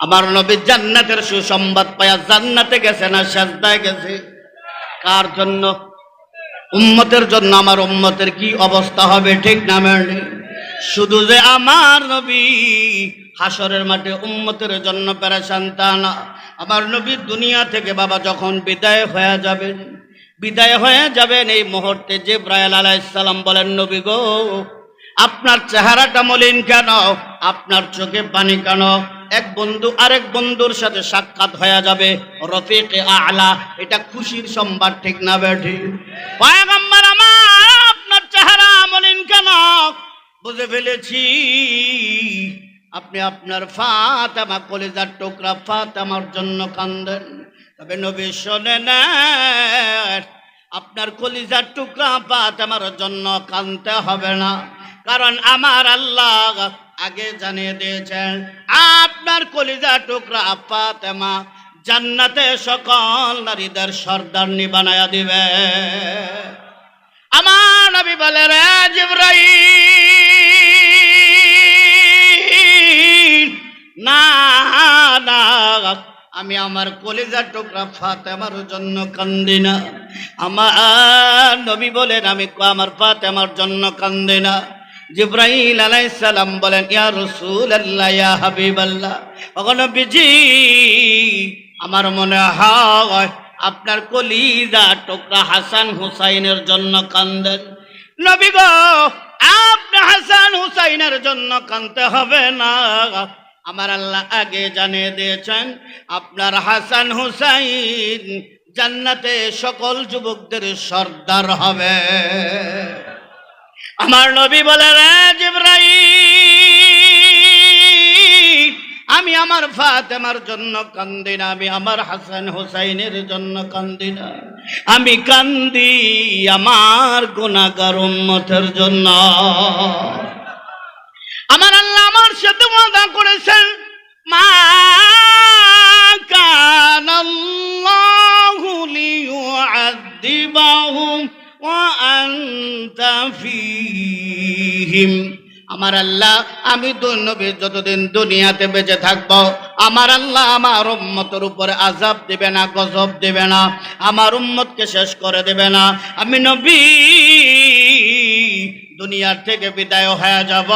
আমার নবী জান্নাতের সুসংবাদ পায়া জান্নাতে গেছে না সাজদায় গেছে। কার জন্য? উম্মতের জন্য আমার উম্মতের কি অবস্থা হবে ঠিক না মেনে? শুধু যে আমার নবী হাসরের মাঠে উম্মতের জন্য প্যারাসান তা না। আমার নবী দুনিয়া থেকে বাবা যখন বিদায় হয়ে যাবেন, বিদায় হয়ে যাবেন, এই মুহূর্তে যে জিব্রাইল আলাইসাল্লাম বলেন, নবী গো, আপনার চেহারাটা মলিন কেন? আপনার চোখে পানি কেন? এক বন্ধু আরেক বন্ধুর সাথে সাক্ষাৎ হয়ে যাবে। রফিক আলা, এটা খুশির সংবাদ ঠিক না বেঠি? পয়গম্বর আমার, আপনার চেহারা মলিন কেন? বুঝে ফেলেছি। আপনি আপনার ফাত আমার কলেজার টুকরা ফাত আমার জন্য কান্দেন। তবে নবী শোনেন আপনার কলিজার টুকরা পাত আমার জন্য কানতে হবে না। কারণ আমার আল্লাহ আগে জানিয়ে দিয়েছেন, আপনার কলিজা টুকরা ফাতেমা জান্নাতে সকল নারীদের সর্দারনি বানায়া দিবে। আমার নবী বলে রে জিব্রাইল, না না, আমি আমার কলিজার টুকরা ফাতেমার জন্য কান্দি না। আমার নবী বলেন, আমি আমার ফাতেমার জন্য কান্দি না। জিব্রাইল আলাইসালাম বলেন, ইয়া রসুল আল্লাহ ইয়া হাবিব আল্লাহ নবীজি, আমার মনে হয় আপনার কলিজা টুকরা হাসান হুসাইনের জন্য কান্দেন। নবী গো, আপনি হাসান হুসাইনের জন্য কানতে হবে না। আমার আল্লাহ আগে জানিয়ে দিয়েছেন, আপনার হাসান হুসাইন জান্নাতে সকল যুবকদের সর্দার হবে। আমার নবী বলে, রে আমি আমার ফাতেমার জন্য কান্দি না, আমি আমার হাসান হুসাইনের জন্য কান্দি না। আমি কান্দি আমার গুণাগার উন্মতের জন্য। আমার আল্লাহ আমার সাথে ওয়াদা করেছেন ফীহিম। আমার আল্লাহ, আমি নবী, যতদিন দুনিয়াতে বেঁচে থাকব, আমার আল্লাহ আমার উম্মতের উপরে আজাব দেবে না, গজব দেবে না, আমার উম্মতকে শেষ করে দেবে না। আমি নবী দুনিয়ার থেকে বিদায় হয়ে যাব।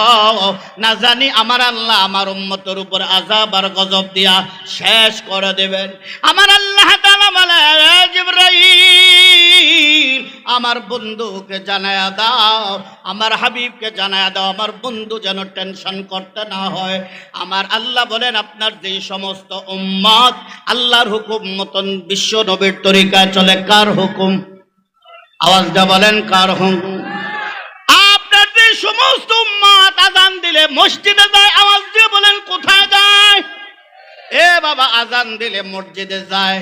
না জানি আমার আল্লাহ আমার উম্মতের উপর আজাব আর গজব দিয়া শেষ করে দেবেন। আমার আল্লাহ তাআলা বলে, "এ জিবরাইল, আমার বন্ধুকে জানায়া দাও, আমার হাবিবকে জানায়া দাও, আমার বন্ধু যেন টেনশন করতে না হয়। আমার আল্লাহ বলেন, আপনার যে সমস্ত উম্মত, আল্লাহর হুকুম মতন বিশ্ব নবীর তরিকায় চলে, কার হুকুম? আওয়াজটা বলেন, কার হুকুম? সমস্ত উম্মত আজান দিলে মসজিদে যায়, আওয়াজ দিয়ে বলেন, কোথায় যায়? এ বাবা আজান দিলে মসজিদে যায়।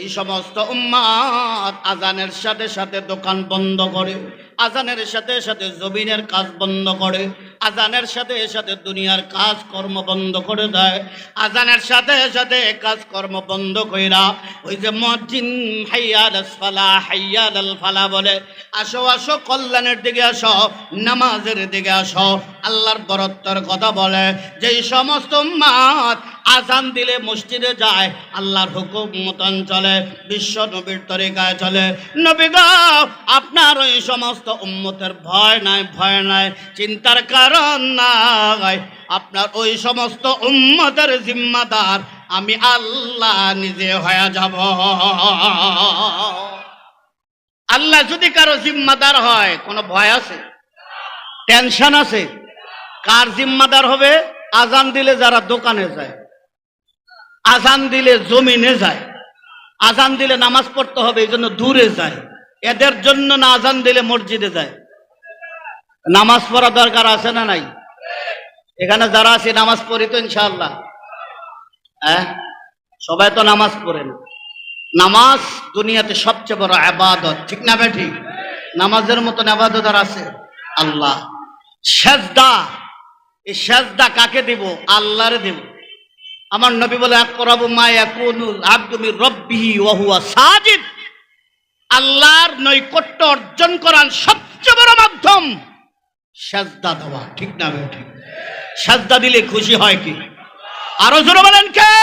এই সমস্ত উম্মাদ আজানের সাথে সাথে দোকান বন্ধ করে, আজানের সাথে সাথে জমিনের কাজ বন্ধ করে, আজানের সাথে সাথে দুনিয়ার কাজ কর্ম বন্ধ করে দেয়, আজানের সাথে সাথে কাজ কর্ম বন্ধ কইরা ওই যে মসজিদ হাইয়াল ফালা হাইয়াল ফালা বলে, আসো আসো, কল্যাণের দিকে আসো, নামাজের দিকে আসো, আল্লাহর বরত্বর কথা বলে, যেই সমস্ত মাত আজান দিলে মসজিদে যায়, আল্লাহর হুকুম মতন চলে, বিশ্ব নবীর তরিকায় চলে। নবী গো, আপনার ওই সমস্ত উম্মতের ভয় নাই ভয় নাই, চিন্তার কারণ নাই। আপনার ওই সমস্ত উম্মতের জিম্মাদার, আমি আল্লাহ নিজে হয়ে যাব। আল্লাহ যদি কারও জিম্মাদার হয়, কোনো ভয় আছে? টেনশন আছে? কার জিম্মাদার হবে? আজান দিলে যারা দোকানে যায়। আজান দিলে জমিনে যায়। আজান দিলে নামাজ পড়তে হবে, এই জন্য দূরে যায়। এদের জন্য না আজান দিলে মসজিদে যায়। নামাজ পড়া দরকার আছে না নাই? এখানে যারা আছে, নামাজ পড়ি তো ইনশাআল্লাহ। হ্যাঁ? সবাই তো নামাজ পড়েন। নামাজ দুনিয়াতে সবচেয়ে বড় আবাদত। ঠিক না বেঠি? নামাজের মতন আবাদত আর আছে? আল্লাহ। সেজদা। এই সেজদা কাকে দিব? আল্লাহরে দেব। আমার নবী বলে আল্লাহর নৈকট্য অর্জন করার সবচেয়ে বড় মাধ্যম সাজদা দেওয়া। ঠিক না, ঠিক। সাজদা দিলে খুশি হয় কি? আরও জোরে বলেন কে?